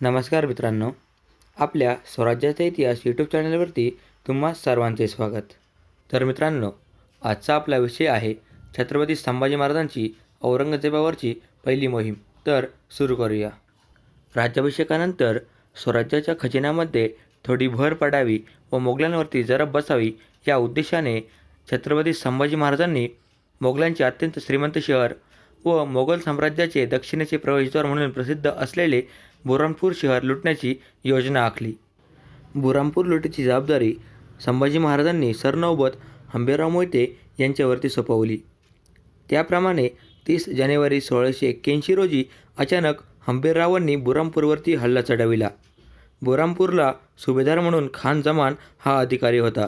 नमस्कार मित्रांनो आपल्या स्वराज्याचा इतिहास यूट्यूब चॅनलवरती तुम्हा सर्वांचे स्वागत. तर मित्रांनो आजचा आपला विषय आहे छत्रपती संभाजी महाराजांची औरंगजेबावरची पहिली मोहीम. तर सुरू करूया. राज्याभिषेकानंतर स्वराज्याच्या खजिन्यामध्ये थोडी भर पडावी व मोगलांवरती जरब बसावी या उद्देशाने छत्रपती संभाजी महाराजांनी मोगलांचे अत्यंत श्रीमंत शहर व मोगल साम्राज्याचे दक्षिणेचे प्रवेशद्वार म्हणून प्रसिद्ध असलेले बुरहानपूर शहर लुटण्याची योजना आखली. बुरहानपूर लुटीची जबाबदारी संभाजी महाराजांनी सरनौबत हंबीरराव मोहिते यांच्यावरती सोपवली. त्याप्रमाणे तीस जानेवारी सोळाशे एक्क्याऐंशी रोजी अचानक हंबीररावांनी बुराणपूरवरती हल्ला चढविला. बुराणपूरला सुभेदार म्हणून खान जमान हा अधिकारी होता.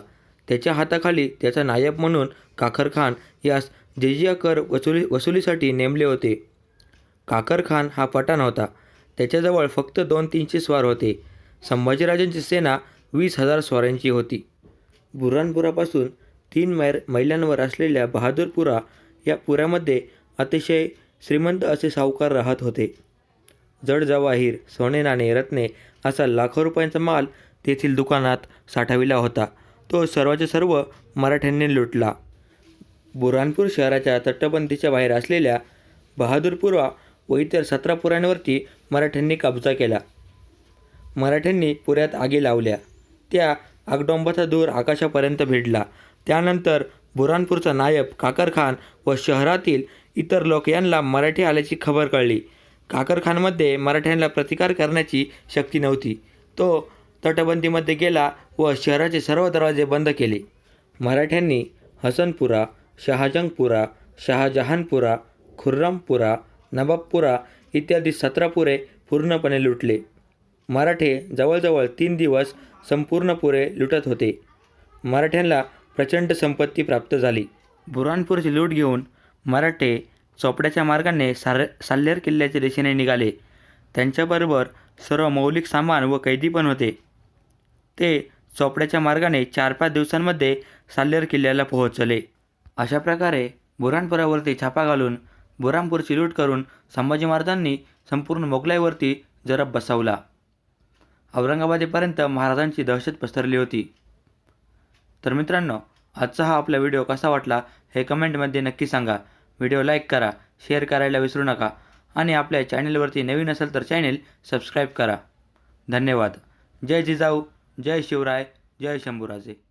त्याच्या हाताखाली त्याचा नायब म्हणून काखर खान यास जिजिया कर वसुली वसुलीसाठी नेमले होते. काकर खान हा पठाण होता. त्याच्याजवळ फक्त दोन तीनशे स्वार होते. संभाजीराजांची सेना वीस हजार स्वारांची होती. बुऱ्हाणपुरापासून तीन मैर मैलांवर असलेल्या बहादूरपुरा या पुरामध्ये अतिशय श्रीमंत असे सावकार राहत होते. जड जवाहीर सोने नाणे रत्ने असा लाखो रुपयांचा माल तेथील दुकानात साठविला होता. तो सर्वाच्या सर्व मराठ्यांनी लुटला. बुऱ्हाणपूर शहराच्या तटबंदीच्या बाहेर असलेल्या बहादूरपुरा व इतर सतरा पुरांवरती मराठ्यांनी कब्जा केला. मराठ्यांनी पुऱ्यात आगी लावल्या. त्या आगडोंबाचा धूर आकाशापर्यंत भिडला. त्यानंतर बुरानपूरचा नायब काकरखान व शहरातील इतर लोक यांना मराठी आल्याची खबर कळली. काकरखानमध्ये मराठ्यांना प्रतिकार करण्याची शक्ती नव्हती. तो तटबंदीमध्ये गेला व शहराचे सर्व दरवाजे बंद केले. मराठ्यांनी हसनपुरा शहाजंगपुरा शहाजहानपुरा खुर्रमपुरा नवाबपुरा इत्यादी सत्रापुरे पूर्णपणे लुटले. मराठे जवळजवळ तीन दिवस संपूर्ण पुरे लुटत होते. मराठ्यांना प्रचंड संपत्ती प्राप्त झाली. बुऱ्हाणपूरची लूट घेऊन मराठे चोपड्याच्या मार्गाने सार साल्हेर किल्ल्याच्या दिशेने निघाले. त्यांच्याबरोबर सर्व मौलिक सामान व कैदी पण होते. ते चोपड्याच्या मार्गाने चार पाच दिवसांमध्ये साल्हेर किल्ल्याला पोहोचले. अशा प्रकारे बुऱ्हाणपुरावरती छापा घालून बुरामपूर सिल्यूट करून संभाजी महाराजांनी संपूर्ण मोगलाईवरती जरब बसवला. औरंगाबादेपर्यंत महाराजांची दहशत पसरली होती. तर मित्रांनो आजचा हा आपला व्हिडिओ कसा वाटला हे कमेंटमध्ये नक्की सांगा. व्हिडिओ लाईक करा शेअर करायला विसरू नका आणि आपल्या चॅनेलवरती नवीन असेल तर चॅनेल सबस्क्राईब करा. धन्यवाद. जय जिजाऊ जय शिवराय जय शंभूराजे.